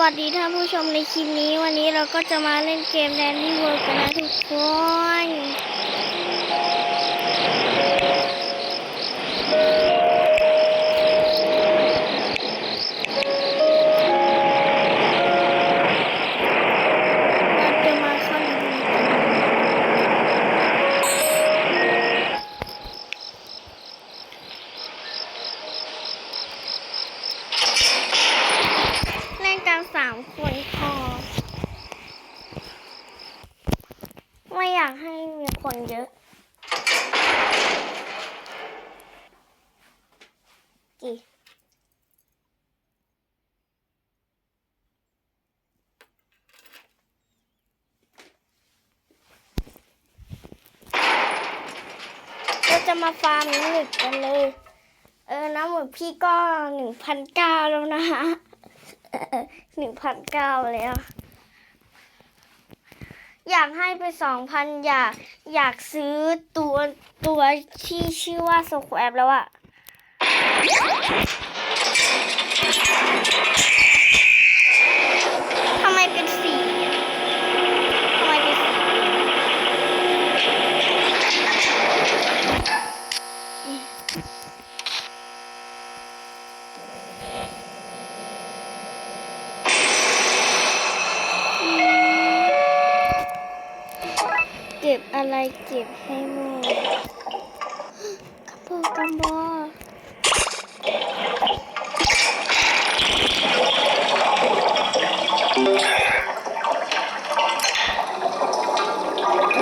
วัสดีท่านผู้ชมในคลิปนี้ วันนี้เราก็จะมาเล่นเกมแดนนี่เวิร์กันนะทุกคนเราจะมาเข้าลิงก์นี้กันเล่นกันสามคนพอ ไม่อยากให้มีคนเยอะ กี่เรา จะมาฟาร์มน้ำหมึกกันเลย เออ น้ำหมึกพี่ก็หนึ่งพันเก้าแล้วนะฮะหนึ่งพันเก้าแล้ว อยากให้ไปสองพันอยากอยากซื้อตัวตัวที่ชื่อว่าสแควร์แล้วอะทำไมเป็นสีอะทำไมเป็นสีเก็บอะไรเก็บให้หมดกระโปรงกำบอก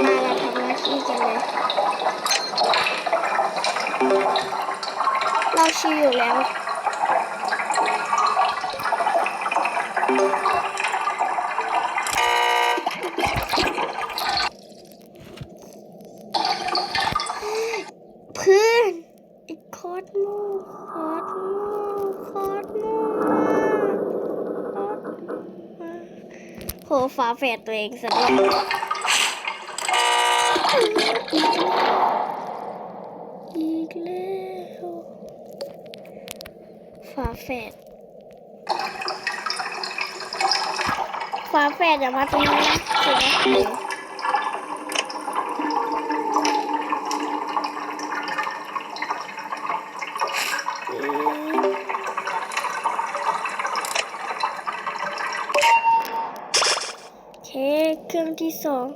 มาเราทำหน้าที่กันเลยเราชิวอยู่แล้ว เพื่อนไอ้โคตรโมูโคตรโมูโคตรโมูโคตรโหฟ้าแฝดตัวเองซะด้วยอีกแล้วฟ้าแฝดฟ้าแฝดอย่ามาตรงนี้นะเสียโอเคเค รื่องที่สอง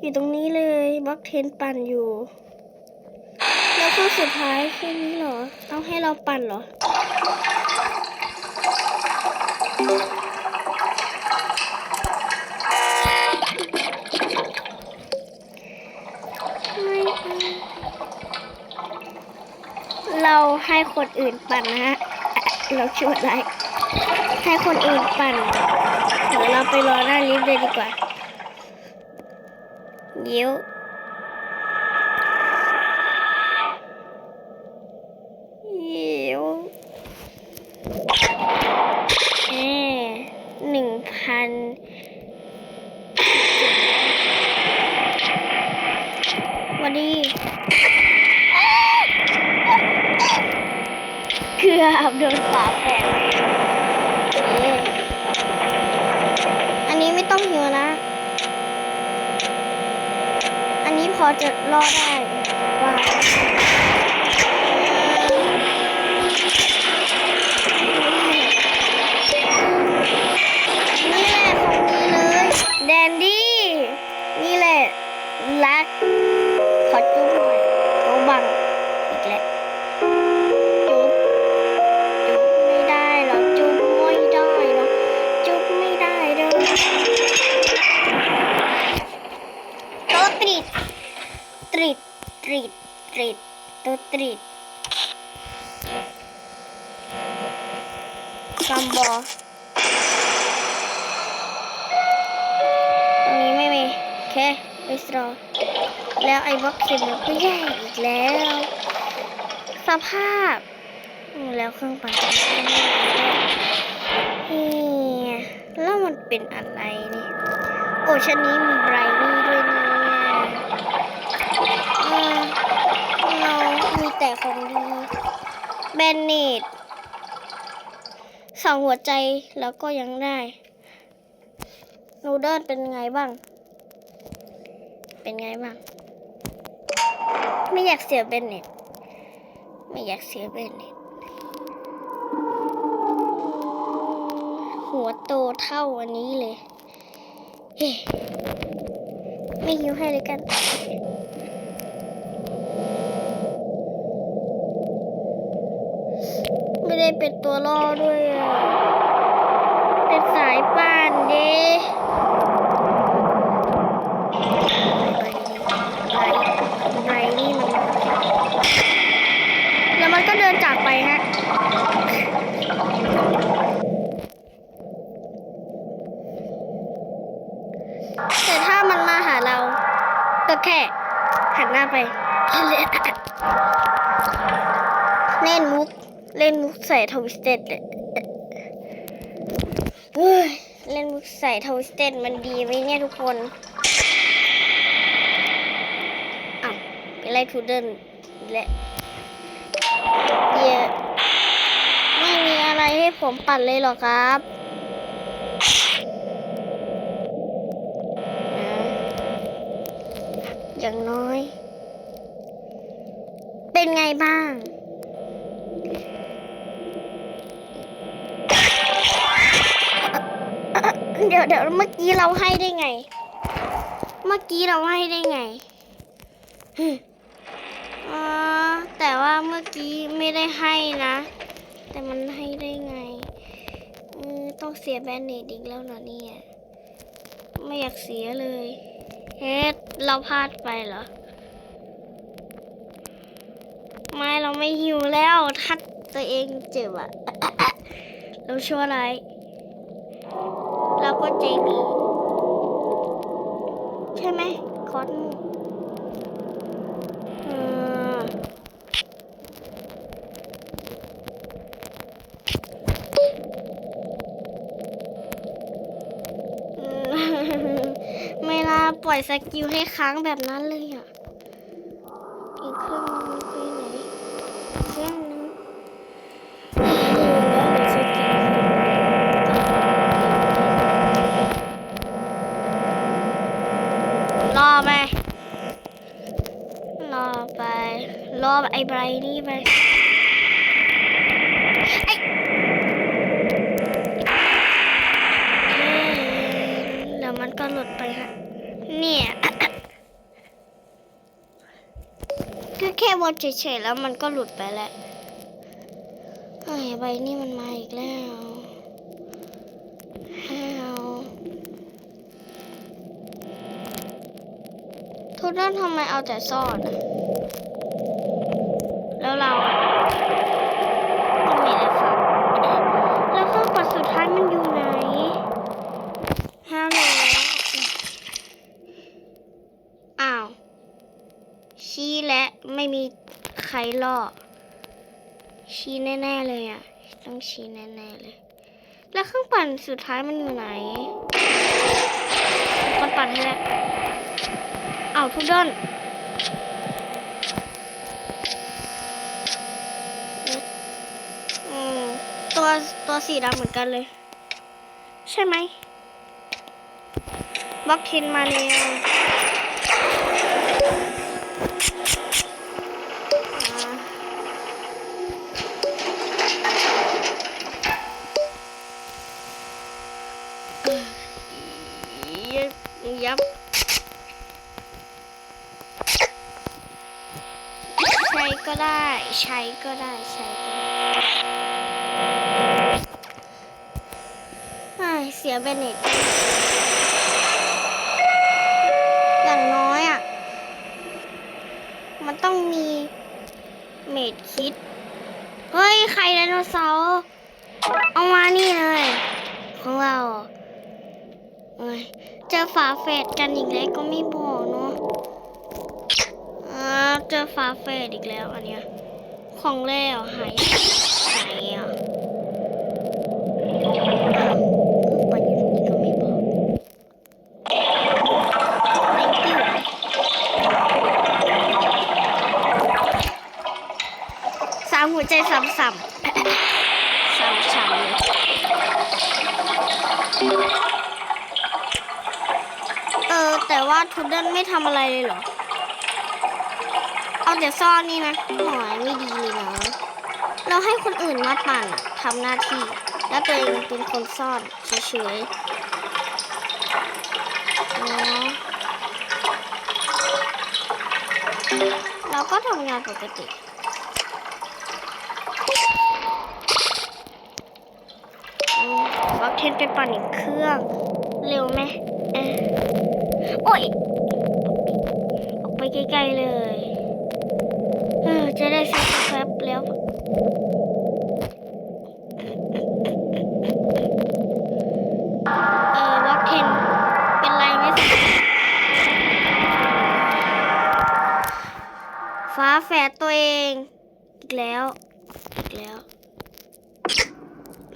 อยู่ตรงนี้เลยบล็อกเทนปั่นอยู่ แล้วเครื่องสุดท้ายแค่นี้เหรอ ต้องให้เราปั่นเหรอไม่เอาเราให้คนอื่นปั่นนะฮะ เราช่วยได้ให้คนอื่นปั่น เดี๋ยวเราไปรอหน้าลิฟต์เลยดีกว่า เดี๋ยวเดี๋ยวเอหนึ่งพันวันดีเกือบโดนฝาแฝดเอ๊ะอันนี้ไม่ต้องหิวนะ อันนี้ พอจะรอดได้ว่าว ต๊ะตริดกัมบอตรงนี้ไม่มีโอเคไปสรอแล้วไอ้บล็อกเข็มมันก็แย่อีกแล้ว สภาพ แล้วเครื่องปั่นไฟก็ไม่ได้เฮ้ยแล้วมันเป็นอะไรนี่ โอ้ชั้นนี้มีไบรนี่ด้วยเนี่ยเออเรามี แต่ของดีแบนเนตสองหัวใจแล้วก็ยังได้นูเดิลเป็นไงบ้าง เป็นไงบ้าง ไม่อยากเสียเบนเนตไม่อยากเสียเบนเนตหัวโตเท่าอันนี้เลย เฮ้ ไม่หิวให้เลยกัน ได้เป็นตัวล่อด้วย เป็นสายป่านเด้ไรไรนี่มันแล้วมันก็เดินจากไปฮะแต่ถ้ามันมาหาเรา ก็แค่หันหน้าไปเล่นมุก เล่นมุกใส่ทวิสเต็ดเล่นมุกใส่ทวิสเต็ดมันดีไหมเนี่ยทุกคนอ้าวไปไล่ทูเดิลและเยวไม่มีอะไรให้ผมปัดเลยหรอครับนะอย่างน้อย เป็นไงบ้าง เดี๋ยวเดี๋ยวเมื่อกี้เราให้ได้ไง เมื่อกี้เราให้ได้ไงอ๋อแต่ว่าเมื่อกี้ไม่ได้ให้นะ แต่มันให้ได้ไงต้องเสียแบนเนตอีกแล้วเหรอเนี่ยไม่อยากเสียเลยเฮ้เราพลาดไปเหรอ ไม่เราไม่หิวแล้ว ทัดตัวเองเจ็บอะเราชั่วร้าย แล้วก็ใจดีใช่ไหมคอสมูเออไม่น่าปล่อยสกิลให้ค้างแบบนั้นเลยอะ ไป รอไป รอไอ้ไบร์นี่ไปไอ้เอ้ยแล้วมันก็หลุดไปฮะ เนี่ย ก็แค่วนเฉยๆแล้วมันก็หลุดไปแล้วไอ้ใบนี่มันมาอีกแล้วแฮว ทุกท่านทำไมเอาแต่ซ่อนอะแล้วเราอะไม่มีอะไรฟังแล้วเครื่องปัดสุดท้ายมันอยู่ไหนฮัลโหลอ้าว ชี้และไม่มีใครล่อชี้แน่ ๆ เลยอะ ต้องชี้แน่ ๆ เลย แล้วเครื่องปั่นสุดท้ายมันอยู่ไหนคนปั่นให้แล้ว อ้าวทุกด้านอืมตัวตัวสีดำเหมือนกันเลย ใช่ไหมบล็อกเทนมาแล้ว ก็ได้ ใช้ก็ได้ใช้ก็ได้เฮ้เสียเบนเน็ตอย่างน้อยอะ มันต้องมีเมดคิด เฮ้ยไข่ไดโนเสาร์เอามานี่เลย ของเราเอ้ยเจอฝาแฝดกันอีกแล้วก็ไม่บอก เนาะอ่าเจอฟ้าเฟดอีกแล้วอันเนี้ย ของเล่เหรอหายหายอะอ้าวไปอยู่ตรงนี้ก็ไม่บอสามหัวใจซ้ำๆซ้ำๆเลยเออแต่ว่าทูเดิลไม่ทำอะไรเลยเหรอ เอาแต่ซ่อนนี่นะหอยไม่ดีเลยนะเราให้คนอื่นมาปั่นทำหน้าที่ แล้วตัวเองเป็นคนซ่อนเฉยๆเราก็ทำงานปกติอืมวักเทนไปปั่นอีกเครื่อง เร็วไหมโอ้ย ออกไปไกลๆเลย จะได้สักแป๊บแล้วเออวัดเทนเป็นไรไหมฟ้าแฝดตัวเอง อีกแล้ว อีกแล้ว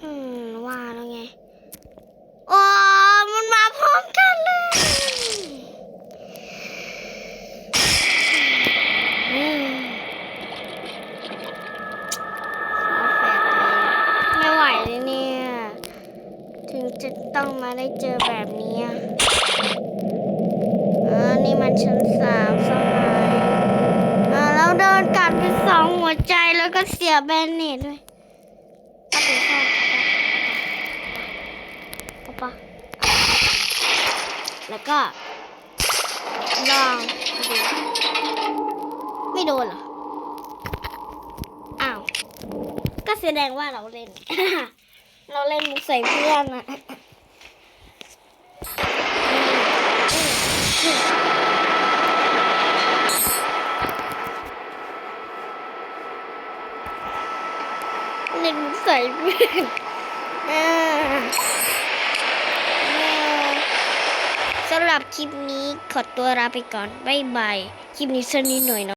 อืม ว่าแล้วไง โอ้มันมาพร้อมกันเลยอืมฝาแฝดเลยไม่ไหวเลยเนี่ย ถึงจะต้องมาได้เจอแบบนี้อะอ่านี่มันชั้นสามสมัยอ่าแล้วโดนกัดไปสองหัวใจแล้วก็ เสียแบนเนตด้วยปซ่อนเอาปะแล้วก็ลองดูไม่โดนเหรอ อ้าว ก็แสดงว่าเราเล่น เราเล่นมุกใส่เพื่อนอะเล่นมุกใส่เพื่อนอ่า สำหรับคลิปนี้ขอตัวลาไปก่อน บ๊ายบาย คลิปนี้สั้นนิดหน่อยเนาะ